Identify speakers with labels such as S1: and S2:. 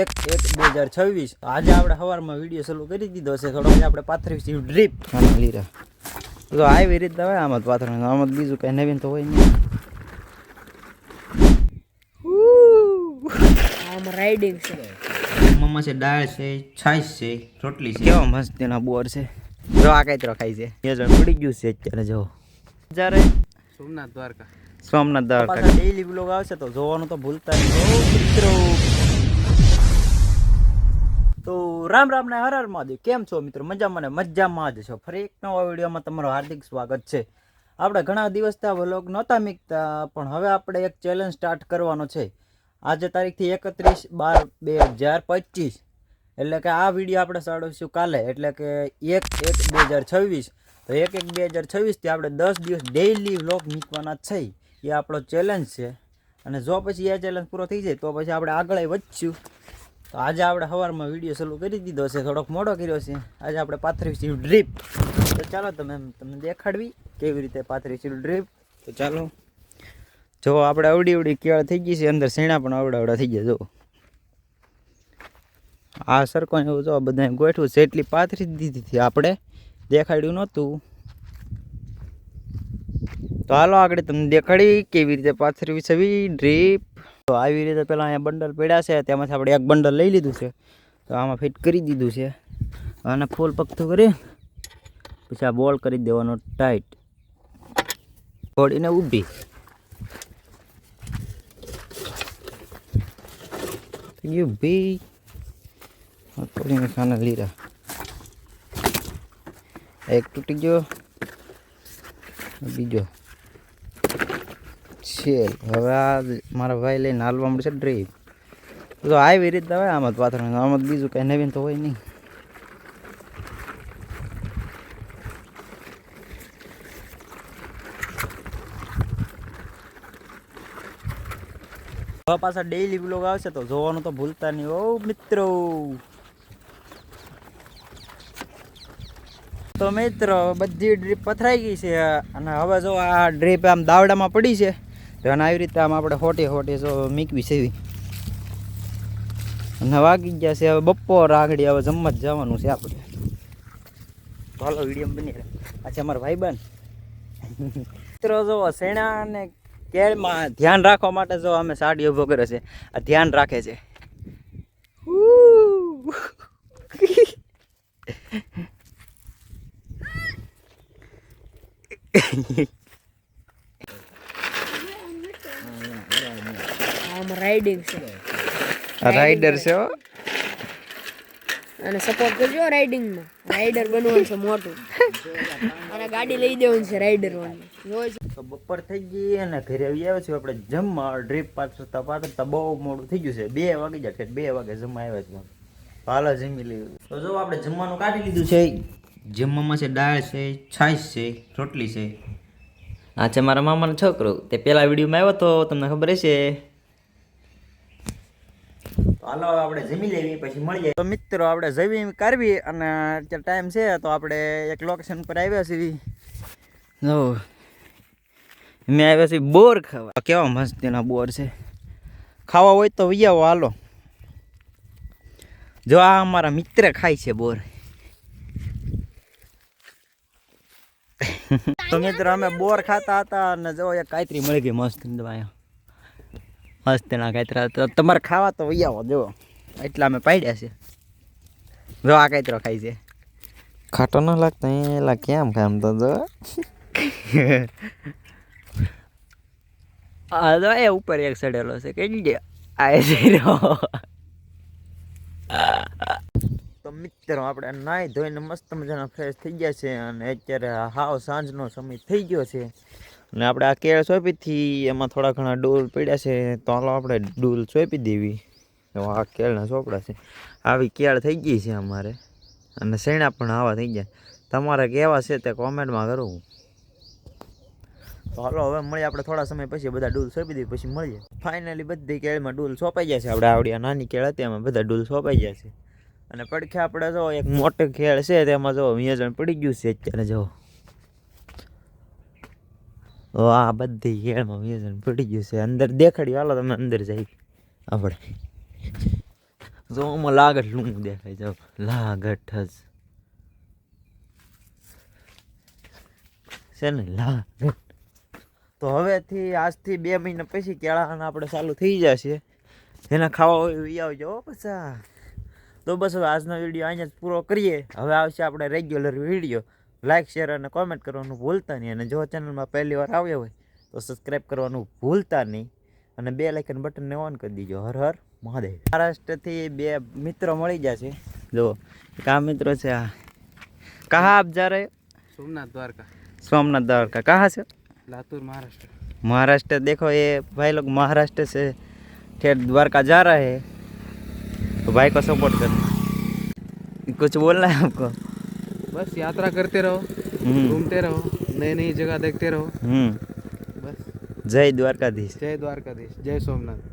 S1: એક એક બે હજાર છવ્વીસ. આજે આપણે સવારમાં વીડિયો ચાલુ કરી દીધો છે. થોડો આજે આપણે પાથરીસ ડ્રીપ લીરા તો આવી રીત હોય આમાં પાથરવાનું. આમાં બીજું કઈ નવીન તો હોય નહીં.
S2: આમ રાઇડિંગ છે.
S1: મમ્મા છે દાળ છે છાશ છે રોટલી છે. કેવા મસ્ત એના બોર છે. જો આ કઈ ખાઈ છે. એ જણ પડી ગયું છે અત્યારે જો. જ્યારે
S3: સોમનાથ દ્વારકા.
S1: સોમનાથ દ્વારકા. ડેઈલી બ્લોગ આવશે તો જોવાનું તો ભૂલતા નહીં. મિત્રો. તો રામ રામ ને હર હર મહાદેવ. કેમ છો મિત્રો? મજામાં ને મજામાં જ છો. ફરી એક નવા વિડીયોમાં તમારું હાર્દિક સ્વાગત છે. આપણે ઘણા દિવસથી આ વ્લોગ નહોતા મીકતા, પણ હવે આપણે એક ચેલેન્જ સ્ટાર્ટ કરવાનો છે. આજે તારીખથી એકત્રીસ બાર બે હજાર પચીસ. એટલે કે આ વીડિયો આપણે સાડીશું કાલે. એટલે કે એક એક બે હજાર છવ્વીસ. તો એક એક બે હજાર છવ્વીસથી આપણે દસ દિવસ ડેઇલી વ્લોગ મૂકવાના છે. એ આપણો ચેલેન્જ છે. અને જો પછી એ ચેલેન્જ પૂરો થઈ જાય તો પછી આપણે આગળ વધશું. તો આજે આપણે સવારમાં વીડિયો ચાલુ કરી દીધો છે, થોડોક મોડો કર્યો છે. આજે આપણે પાથરીશું ડ્રીપ. તો ચાલો તમે તમને દેખાડવી કેવી રીતે પાથરીશું ડ્રીપ. તો ચાલો. જો આપણે અવડી અવડી કેળ થઈ ગઈ છે, અંદર શેણા પણ અવડાવડા અવડા થઈ ગયા, જો. આ સરકો એવું જો બધા ગોઠવું છે, એટલી પાથરી દીધી હતી આપણે. દેખાડ્યું નહોતું. તો હાલો આગળ તમને દેખાડી કેવી રીતે પાથરવી છે ડ્રીપ. તો આવી રીતે પહેલાં અહીંયા બંડલ પડ્યા છે, તેમાંથી આપણે એક બંડલ લઈ લીધું છે. તો આમાં ફિટ કરી દીધું છે. અને ફૂલ પગતું કરી, પછી આ બોલ કરી દેવાનો ટાઈટ. ઘોડીને ઊભી. ઊભી. થોડીને ખાના લીરા. એક તૂટી ગયો, બીજો. છે. હવે આ મારા ભાઈ લઈને હાલવા મળશે ડ્રીપ તો આવી રીતે હોય આમાં જ પાથરવાનું આમાં બીજું કાંઈ નવીન તો હોય નહીં. હવે પાછા ડેઈલી બ્લોગ આવશે તો જોવાનું તો ભૂલતા નહીં ઓ મિત્રો. તો મિત્રો, બધી ડ્રીપ પથરાઈ ગઈ છે. અને હવે જો આ ડ્રીપ આમ દાવડામાં પડી છે. તો અને આવી રીતે આમ આપણે હોટી હોટી જો મીકવી એવી અને વાગી ગયા છે, હવે બપોર આગળ હવે જમવા જ જવાનું છે આપણે. ચાલો વીડિયો બની રહ્યા. અચ્છા અમારા ભાઈ બન મિત્રો, જો સેણા અને કેળમાં ધ્યાન રાખવા માટે જો અમે સાડી ઊભો કર્યો છે. આ ધ્યાન રાખે છે.
S2: આમ રાઇડિંગ છે.
S1: રાઈડર છે
S2: અને સપોર્ટ કરજો રાઇડિંગમાં રાઇડર બનવાનું છે મોટું. અને ગાડી લઈ દેવાની છે રાઇડર વાળી
S1: તો બપોર થઈ ગઈ અને ઘરે આવી આવ્યા છીએ આપણે જમવા. ડ્રીપ પાથરતા પાથરતા બહુ મોડું થઈ ગયું છે. બે વાગે જાય બે વાગે જમવા આવ્યા છીએ હાલો જમી લીધું તો જો આપણે જમવાનું કાઢી લીધું છે. જમવામાં છે દાળ છે છાશ છે રોટલી છે. આ છે મારા મામાનો છોકરો. તે પેલા વિડીયોમાં આવ્યો તો તમને ખબર હશે. હાલો, આપણે જમી લેવી, પછી મળીએ તો મિત્રો, આપણે જમી કરવી અને અત્યારે ટાઈમ છે, તો આપણે એક લોકેશન પર આવ્યા છીએ. મેં આવ્યા છીએ બોર ખાવા. કેવા મસ્ત એના બોર છે. ખાવા હોય તો વિયાવો હાલો. જો, આ અમારા મિત્ર ખાય છે બોર. તો મિત્ર, અમે બોર ખાતા હતા અને જો, એક કાયતરી મળી ગઈ મસ્ત અહીંયા. મસ્ત એના કાતરા તમારે ખાવા તો વૈયાવો જો. એટલા અમે પાડ્યા છે. જો આ કાતરો ખાય છે.
S3: ખાટો ન લાગતો એલા કેમ ખામ તો જો.
S1: આ તો એ ઉપર એક સડેલો છે કઈ દે? આ એ રહ્યો મિત્રો, આપણે નાહી ધોઈને મસ્ત મજાના ફ્રેશ થઈ ગયા છે અને અત્યારે હાવ સાંજનો સમય થઈ ગયો છે. અને આપણે આ કેળ સોંપીથી એમાં થોડા ઘણા ડોલ પડ્યા છે, તો હાલો આપણે ડોલ સોંપી દેવી. તો આ કેળના ચોપડા છે. આવી કેળ થઈ ગઈ છે અમારે. અને શેણા પણ આવા થઈ ગયા. તમારે કેવા છે તે કોમેન્ટમાં કરવું તો હાલો હવે મળીએ આપણે થોડા સમય પછી બધા ડૂલ સોંપી દઈએ, પછી મળીએ. ફાઇનલી બધી કેળમાં ડૂલ સોંપાઈ છે. આપણે આવડી નાની કેળ હતી, એમાં બધા ડૂલ સોંપાઈ ગયા છે. અને પડખે આપણે જો એક મોટો ખેળ છે, તેમાં જો વિયોજન પડી ગયું છે અત્યારે જો. આ બધી ખેળમાં વિયોજન પડી ગયું છે. અંદર દેખાડ્યું. હાલો, તમે અંદર જઈ. આપણે. જો, આમાં લાગટ લૂં દેખાય જાવ લાગટ જ. છે ને લાગટ તો હવેથી, આજથી બે મહિના પછી કેળાના આપણે ચાલુ થઈ જશે. એના ખાવા હોય આવજો પછા. તો બસ હવે આજનો વીડિયો અહીંયા જ પૂરો કરીએ. હવે આવશે આપણે રેગ્યુલર વીડિયો લાઇક શેર અને કોમેન્ટ કરવાનું ભૂલતા નહીં. અને જો ચેનલમાં પહેલી વાર આવ્યો હોય તો સબસ્ક્રાઈબ કરવાનું ભૂલતા નહીં. અને બે લાઇકન બટનને ઓન કરી દીજો. હર હર મહાદેવ. મહારાષ્ટ્રથી બે મિત્રો મળી ગયા છે. જો કા મિત્રો છે આ. કહા આપ જા રહે
S4: સોમનાથ દ્વારકા.
S1: સોમનાથ દ્વારકા. કહા છે?
S4: લાતુર મહારાષ્ટ્ર.
S1: મહાराष्ट्र देखो ये भाई लोग महाराष्ट्र से ठेठ द्वारका जा रहे तो भाई को सपोर्ट कर। कुछ बोलना है आपको?
S4: बस यात्रा करते रहो
S1: हम्म।
S4: घूमते रहो नई नई जगह देखते रहो।
S1: हम्म।
S4: बस।
S1: जय द्वारकाधीश।
S4: जय द्वारकाधीश जय सोमनाथ।